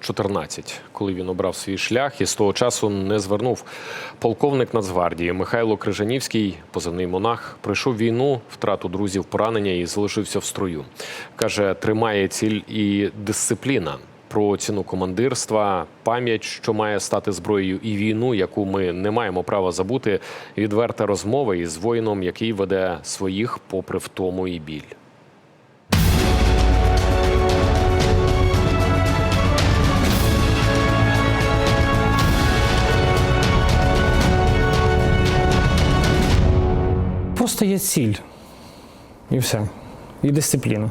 14, коли він обрав свій шлях і з того часу не звернув. Полковник Нацгвардії Михайло Крижанівський, позивний монах, пройшов війну, втрату друзів, поранення і залишився в строю. Каже, тримає ціль і дисципліна. Про ціну командирства, пам'ять, що має стати зброєю, і війну, яку ми не маємо права забути. Відверта розмова із воїном, який веде своїх попри втому і біль. Просто є ціль. І все. І дисципліна.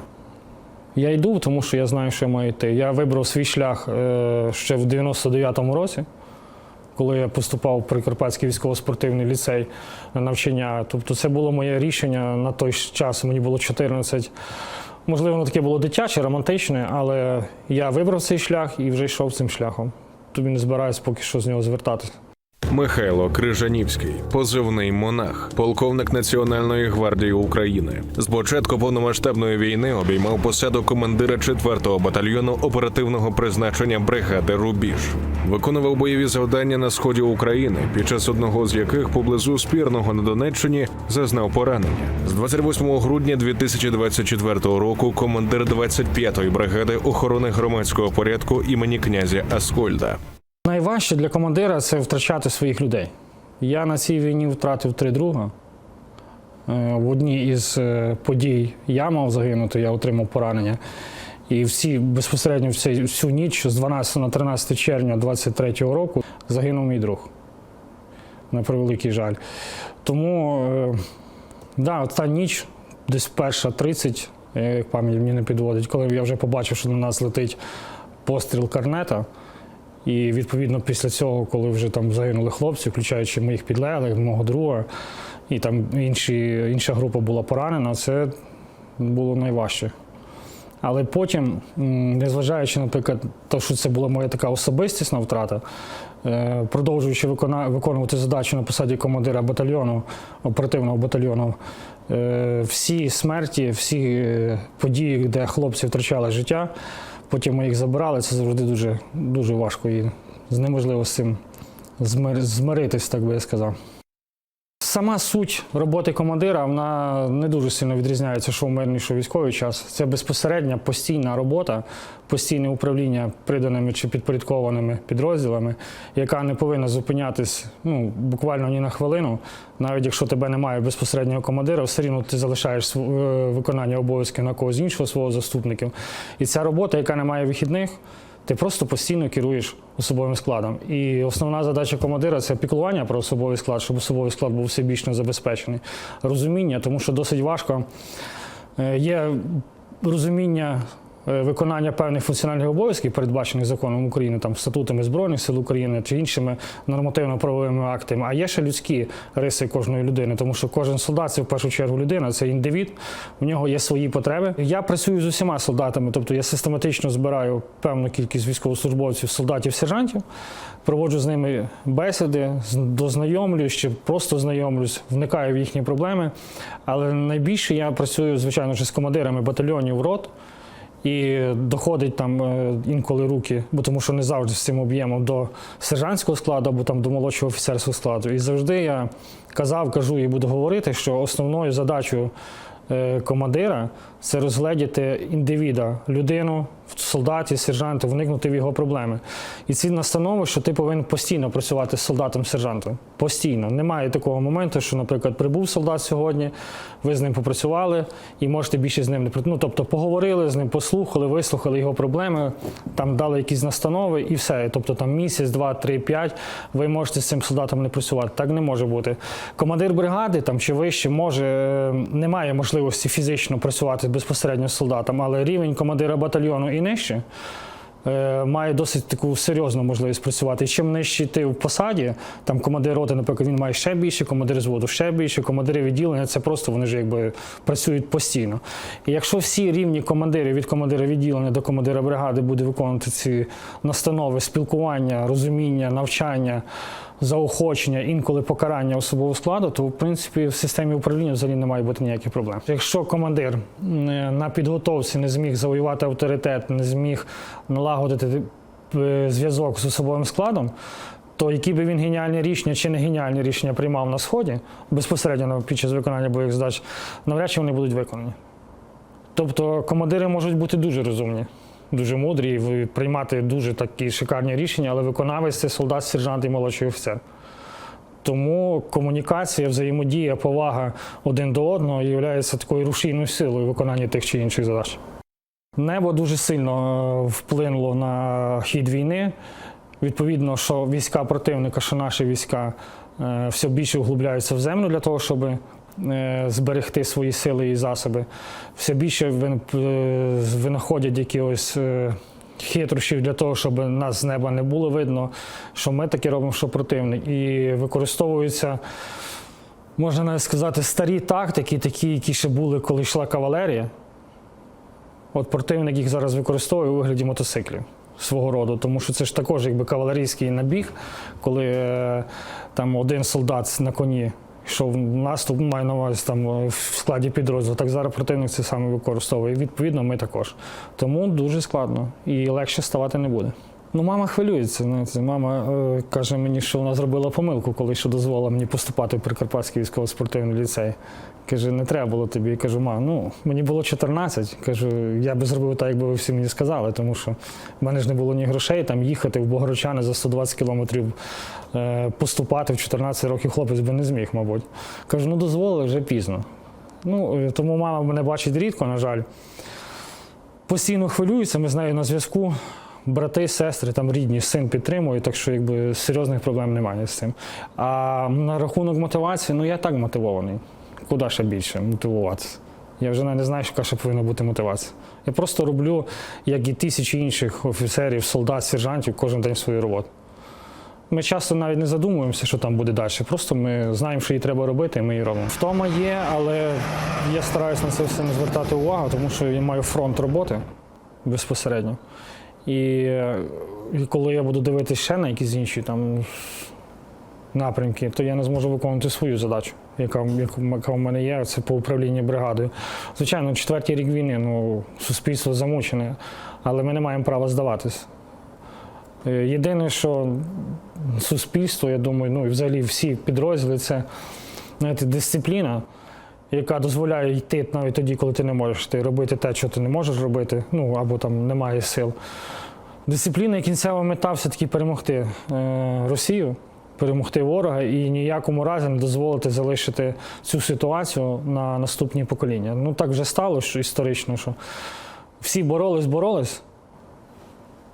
Я йду, тому що я знаю, що я маю йти. Я вибрав свій шлях е, ще в 99-му році, коли я поступав в Прикарпатський військово-спортивний ліцей на навчання. Тобто це було моє рішення на той час, мені було 14. Можливо, воно таке було дитяче, романтичне, але я вибрав цей шлях і вже йшов цим шляхом. Тобі не збираюсь поки що з нього звертатися. Михайло Крижанівський, позивний монах, полковник Національної гвардії України. З початку повномасштабної війни обіймав посаду командира 4-го батальйону оперативного призначення бригади Рубіж. Виконував бойові завдання на сході України, під час одного з яких поблизу спірного на Донеччині зазнав поранення. З 28 грудня 2024 року командир 25-ї бригади охорони громадського порядку імені князя Аскольда. Найважче для командира це втрачати своїх людей. Я на цій війні втратив три друга. Е, В одній із е, подій я мав загинути, я отримав поранення. І всі безпосередньо в всю ніч з 12 на 13 червня 23-го року загинув мій друг. На превеликий жаль. Тому, е, да, та ніч, десь перша 30, е, як пам'ять мені не підводить, коли я вже побачив, що на нас летить постріл карнета. І відповідно після цього, коли вже там загинули хлопці, включаючи моїх підлеглих, мого друга, і там інші, інша група була поранена, це було найважче. Але потім, незважаючи, наприклад, те, що це була моя така особистісна втрата, е, продовжуючи виконувати задачу на посаді командира батальйону, оперативного батальйону, е, всі смерті, всі е, події, де хлопці втрачали життя, потім ми їх забирали, це завжди дуже, дуже важко і неможливо з цим змир- змиритись, так би я сказав. Сама суть роботи командира вона не дуже сильно відрізняється, що в мирний, що військовий час. Це безпосередня постійна робота, постійне управління приданими чи підпорядкованими підрозділами, яка не повинна зупинятись ну, буквально ні на хвилину. Навіть якщо тебе немає безпосереднього командира, все рівно ти залишаєш е, виконання обов'язків на когось іншого свого заступників. І ця робота, яка не має вихідних, ти просто постійно керуєш особовим складом. І основна задача командира це піклування про особовий склад, щоб особовий склад був всебічно забезпечений. Розуміння, тому що досить важко. Е, Є розуміння виконання певних функціональних обов'язків, передбачених законом України, там статутами Збройних сил України чи іншими нормативно-правовими актами. А є ще людські риси кожної людини, тому що кожен солдат це в першу чергу людина, це індивід, в нього є свої потреби. Я працюю з усіма солдатами, тобто я систематично збираю певну кількість військовослужбовців, солдатів, сержантів, проводжу з ними бесіди, дознайомлююсь чи просто знайомлюсь, вникаю в їхні проблеми. Але найбільше я працюю, звичайно з командирами батальйонів рот. І доходить там е, інколи руки, бо тому що не завжди з цим об'ємом до сержантського складу або там до молодшого офіцерського складу. І завжди я казав, кажу і буду говорити, що основною задачею е, командира це розгледіти індивіда, людину, солдаті, сержанта, вникнути в його проблеми. І ці настанови, що ти повинен постійно працювати з солдатом, сержантом. Постійно. Немає такого моменту, що, наприклад, прибув солдат сьогодні, ви з ним попрацювали і можете більше з ним не. Ну, тобто поговорили з ним, послухали, вислухали його проблеми, там дали якісь настанови і все. Тобто там місяць, два, три, п'ять, ви можете з цим солдатом не працювати. Так не може бути. Командир бригади там чи вище може, е, не має можливості фізично працювати безпосередньо з солдатом, але рівень командира батальйону і нижче. е, Має досить таку серйозну можливість працювати. І чим нижче ти в посаді, там командир роти, наприклад, він має ще більше, командир зводу ще більше, командири відділення це просто вони ж якби працюють постійно. І якщо всі рівні командири від командира відділення до командира бригади буде виконувати ці настанови, спілкування, розуміння, навчання, заохочення, інколи покарання особового складу, то в принципі в системі управління взагалі не має бути ніяких проблем. Якщо командир на підготовці не зміг завоювати авторитет, не зміг налагодити е, зв'язок з особовим складом, то які би він геніальні рішення чи не геніальні рішення приймав на сході безпосередньо під час виконання бойових задач, навряд чи вони будуть виконані. Тобто командири можуть бути дуже розумні, дуже мудрі, і приймати дуже такі шикарні рішення, але виконавець це солдат, сержант і молодший офіцер. Тому комунікація, взаємодія, повага один до одного є такою рушійною силою виконання тих чи інших задач. Небо дуже сильно е, вплинуло на хід війни. Відповідно, що війська противника, що наші війська е, все більше углубляються в землю для того, щоб зберегти свої сили і засоби. Все більше е, винаходять якихось е, хитрощів для того, щоб нас з неба не було видно, що ми таке робимо, що противник. І використовуються, можна навіть сказати, старі тактики, такі, які ще були, коли йшла кавалерія. От противник їх зараз використовує у вигляді мотоциклів свого роду, тому що це ж також якби кавалерійський набіг, коли е, там один солдат на коні йшов в наступ, маю на увазі там е, в складі підрозділу. Так зараз противник це саме використовує. Відповідно, ми також. Тому дуже складно і легше ставати не буде. Ну, мама хвилюється. Знаєте, мама е, каже мені, що вона зробила помилку, коли ще дозволила мені поступати в Прикарпатський військово-спортивний ліцей. Каже, не треба було тобі. Я кажу, ма, ну мені було 14. Кажу, я би зробив так, якби ви всі мені сказали, тому що в мене ж не було ні грошей там їхати в Богородчани за 120 кілометрів е, поступати в 14 років хлопець би не зміг, мабуть. Кажу, ну дозволили вже пізно. Ну, е, тому мама мене бачить рідко, на жаль. Постійно хвилюється, ми з нею на зв'язку. Брати, сестри, там рідні, син підтримує, так що якби серйозних проблем немає з цим. А на рахунок мотивації, ну я так мотивований. Куди ще більше мотивуватися? Я вже не знаю, яка ще повинна бути мотивація. Я просто роблю, як і тисячі інших офіцерів, солдат, сержантів, кожен день свою роботу. Ми часто навіть не задумуємося, що там буде далі. Просто ми знаємо, що її треба робити, і ми її робимо. Втома є, але я стараюся на це все не звертати увагу, тому що я маю фронт роботи безпосередньо. І, е, і коли я буду дивитися ще на якісь інші там напрямки, то я не зможу виконувати свою задачу, яка, яка, в мене є, це по управлінню бригадою. Звичайно, четвертий рік війни, ну, суспільство замучене, але ми не маємо права здаватись. Е, Єдине, що суспільство, я думаю, ну і взагалі всі підрозділи це знаєте, дисципліна, яка дозволяє йти навіть тоді, коли ти не можеш йти, робити те, що ти не можеш робити, ну або там немає сил. Дисципліна і кінцева мета все-таки перемогти е, Росію, перемогти ворога і ніякому разі не дозволити залишити цю ситуацію на наступні покоління. Ну так вже стало що історично, що всі боролись, боролись,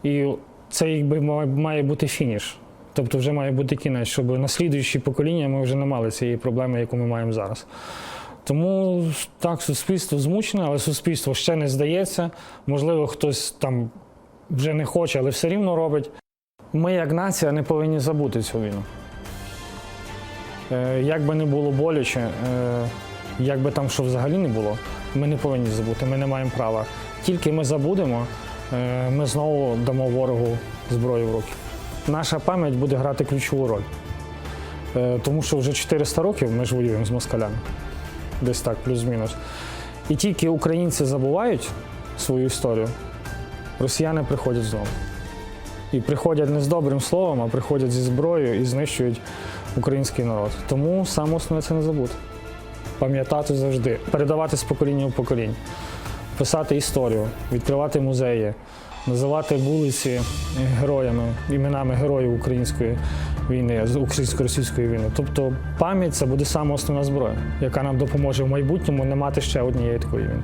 і це якби має- бути фініш. Тобто вже має бути кінець, щоб на слідуючі покоління ми вже не мали цієї проблеми, яку ми маємо зараз. Тому так, суспільство змучене, але суспільство ще не здається. Можливо, хтось там вже не хоче, але все рівно робить. Ми, як нація, не повинні забути цю війну. Е, Як би не було боляче, е, як би там що взагалі не було, ми не повинні забути, ми не маємо права. Тільки ми забудемо, е, ми знову дамо ворогу зброю в руки. Наша пам'ять буде грати ключову роль. Тому що вже 400 років ми ж воюємо з москалями. Десь так, плюс-мінус. І тільки українці забувають свою історію, росіяни приходять знову. І приходять не з добрим словом, а приходять зі зброєю і знищують український народ. Тому саме основне це не забути. Пам'ятати завжди, передавати з покоління в поколінь, писати історію, відкривати музеї, називати вулиці героями, іменами героїв української війни, з українсько-російської війни. Тобто пам'ять це буде саме основна зброя, яка нам допоможе в майбутньому не мати ще однієї такої війни.